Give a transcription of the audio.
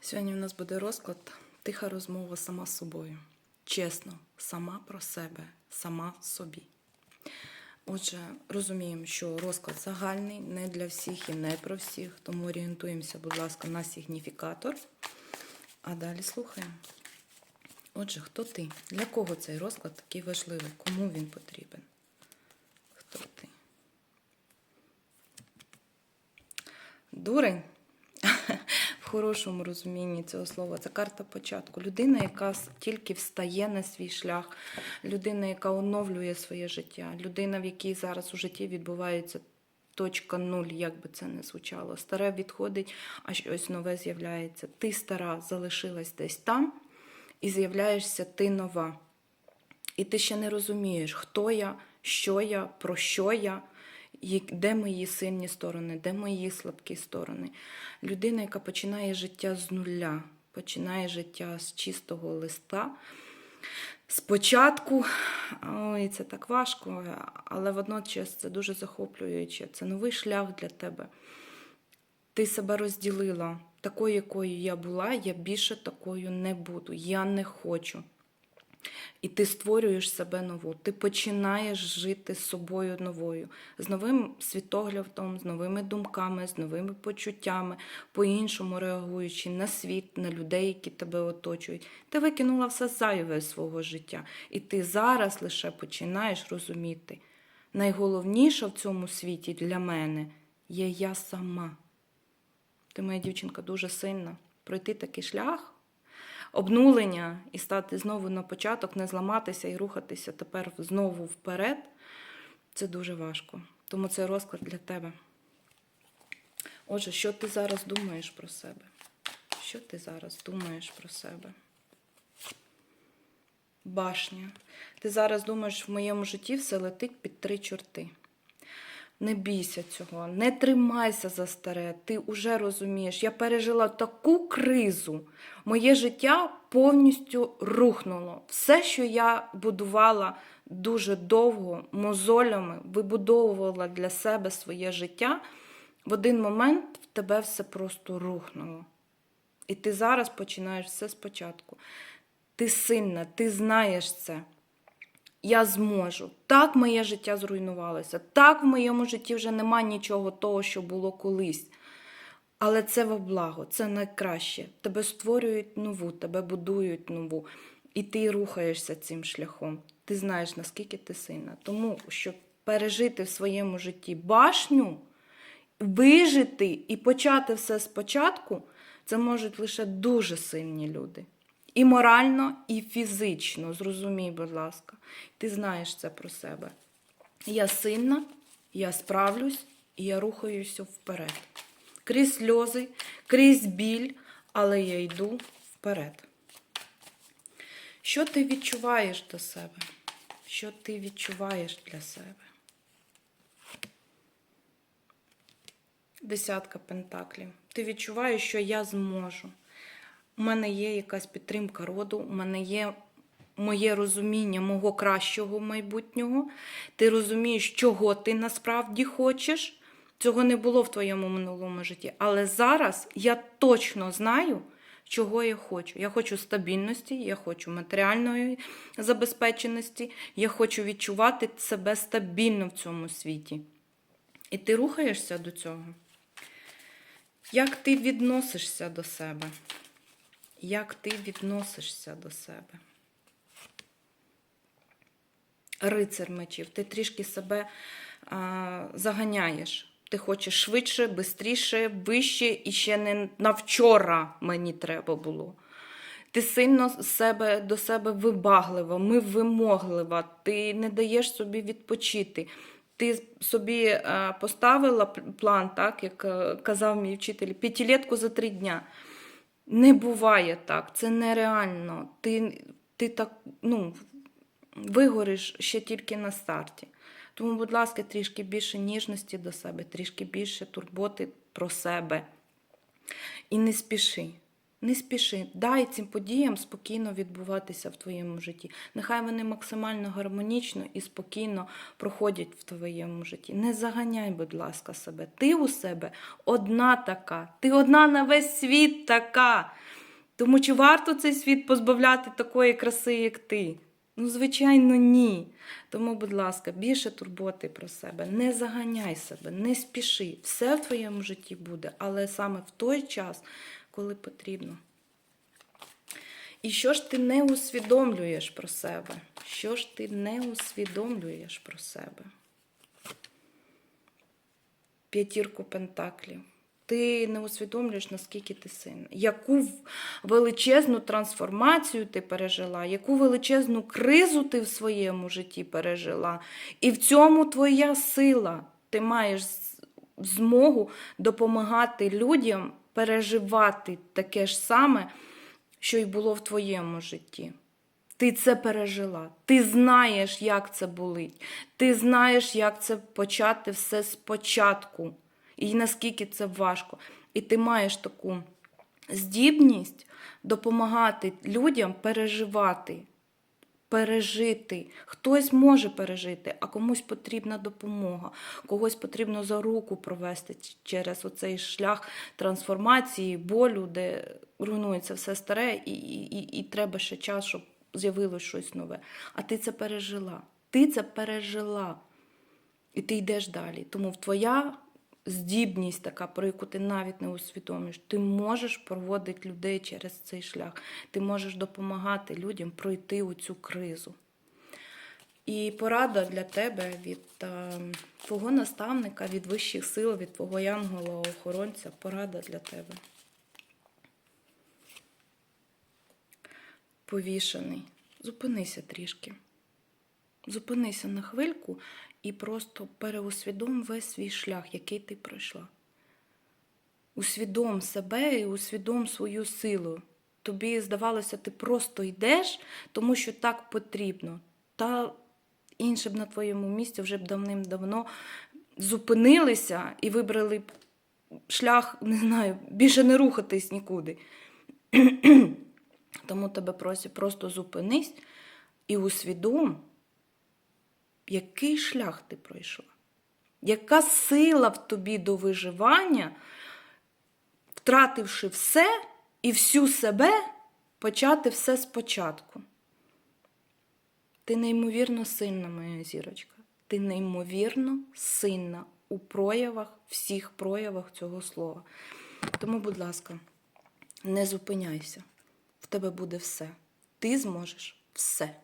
Сьогодні у нас буде розклад тиха розмова сама з собою. Чесно, сама про себе, сама собі. Отже, розуміємо, що розклад загальний, не для всіх і не про всіх, тому орієнтуємося, будь ласка, на сигніфікатор. А далі слухаємо. Отже, хто ти? Для кого цей розклад такий важливий? Кому він потрібен? Хто ти? Дурень. Хорошому розумінні цього слова. Це карта початку. Людина, яка тільки встає на свій шлях, людина, яка оновлює своє життя, людина, в якій зараз у житті відбувається точка нуль, як би це не звучало. Старе відходить, а щось нове з'являється. Ти стара залишилась десь там, і з'являєшся ти нова. І ти ще не розумієш, хто я, що я, про що я, де мої сильні сторони, де мої слабкі сторони. Людина, яка починає життя з нуля, починає життя з чистого листа. Спочатку, ой, це так важко, але водночас це дуже захоплююче. Це новий шлях для тебе. Ти себе розділила. Такою, якою я була, я більше такою не буду. Я не хочу. І ти створюєш себе нову. Ти починаєш жити з собою новою, з новим світоглядом, з новими думками, з новими почуттями, по-іншому реагуючи на світ, на людей, які тебе оточують. Ти викинула все зайве свого життя. І ти зараз лише починаєш розуміти. Найголовніше в цьому світі для мене є я сама. Ти, моя дівчинка, дуже сильна. Пройти такий шлях, обнулення і стати знову на початок, не зламатися і рухатися тепер знову вперед. Це дуже важко. Тому це розклад для тебе. Отже, що ти зараз думаєш про себе? Що ти зараз думаєш про себе? Башня. Ти зараз думаєш, в моєму житті все летить під три чорти. Не бійся цього, не тримайся за старе. Ти вже розумієш, я пережила таку кризу. Моє життя повністю рухнуло. Все, що я будувала дуже довго, мозолями, вибудовувала для себе своє життя, в один момент в тебе все просто рухнуло. І ти зараз починаєш все спочатку. Ти сильна, ти знаєш це. Я зможу. Так моє життя зруйнувалося. Так в моєму житті вже нема нічого того, що було колись. Але це во благо, це найкраще. Тебе створюють нову, тебе будують нову. І ти рухаєшся цим шляхом. Ти знаєш, наскільки ти сильна. Тому, щоб пережити в своєму житті башню, вижити і почати все спочатку, це можуть лише дуже сильні люди. І морально, і фізично. Зрозумій, будь ласка. Ти знаєш це про себе. Я сильна, я справлюсь, і я рухаюся вперед. Крізь сльози, крізь біль, але я йду вперед. Що ти відчуваєш до себе? Що ти відчуваєш для себе? Десятка пентаклів. Ти відчуваєш, що я зможу. У мене є якась підтримка роду, у мене є моє розуміння мого кращого майбутнього. Ти розумієш, чого ти насправді хочеш. Цього не було в твоєму минулому житті. Але зараз я точно знаю, чого я хочу. Я хочу стабільності, я хочу матеріальної забезпеченості, я хочу відчувати себе стабільно в цьому світі. І ти рухаєшся до цього. Як ти відносишся до себе? Як ти відносишся до себе? Рицар мечів, ти трішки себе а, заганяєш. Ти хочеш швидше, швидше, вище і ще не на вчора мені треба було. Ти сильно себе, до себе вибаглива, ми вимоглива, ти не даєш собі відпочити. Ти собі поставила план, так, як е, казав мій вчитель, п'ятилетку за три дня. Не буває так, це нереально. Ти, ти так, ну, вигориш ще тільки на старті. Тому, будь ласка, трішки більше ніжності до себе, трішки більше турботи про себе. І не спіши. Не спіши, дай цим подіям спокійно відбуватися в твоєму житті. Нехай вони максимально гармонічно і спокійно проходять в твоєму житті. Не заганяй, будь ласка, себе. Ти у себе одна така, ти одна на весь світ така. Тому чи варто цей світ позбавляти такої краси, як ти? Ну, звичайно, ні. Тому, будь ласка, більше турботи про себе. Не заганяй себе, не спіши. Все в твоєму житті буде, але саме в той час, коли потрібно. І що ж ти не усвідомлюєш про себе? Що ж ти не усвідомлюєш про себе? П'ятірку пентаклів. Ти не усвідомлюєш, наскільки ти сильна, яку величезну трансформацію ти пережила, яку величезну кризу ти в своєму житті пережила. І в цьому твоя сила. Ти маєш змогу допомагати людям переживати таке ж саме, що й було в твоєму житті. Ти це пережила. Ти знаєш, як це болить. Ти знаєш, як це почати все спочатку. І наскільки це важко. І ти маєш таку здібність допомагати людям переживати, пережити. Хтось може пережити, а комусь потрібна допомога, когось потрібно за руку провести через оцей шлях трансформації, болю, де руйнується все старе, і, і, і, і треба ще час, щоб з'явилось щось нове. А ти це пережила. Ти це пережила. І ти йдеш далі. Тому твоя здібність така, про яку ти навіть не усвідомлюєш, ти можеш проводити людей через цей шлях. Ти можеш допомагати людям пройти у цю кризу. І порада для тебе від е, твого наставника, від вищих сил, від твого янгола-охоронця, порада для тебе. Повішений. Зупинися трішки. Зупинися на хвильку і просто переусвідом весь свій шлях, який ти пройшла. Усвідом себе і усвідом свою силу. Тобі здавалося, ти просто йдеш, тому що так потрібно. Та інші б на твоєму місці вже б давним-давно зупинилися і вибрали б шлях, не знаю, більше не рухатись нікуди. Тому тебе просять просто зупинись і усвідом, який шлях ти пройшла, яка сила в тобі до виживання, втративши все і всю себе, почати все спочатку. Ти неймовірно сильна, моя зірочка. Ти неймовірно сильна у проявах, всіх проявах цього слова. Тому, будь ласка, не зупиняйся. В тебе буде все. Ти зможеш все.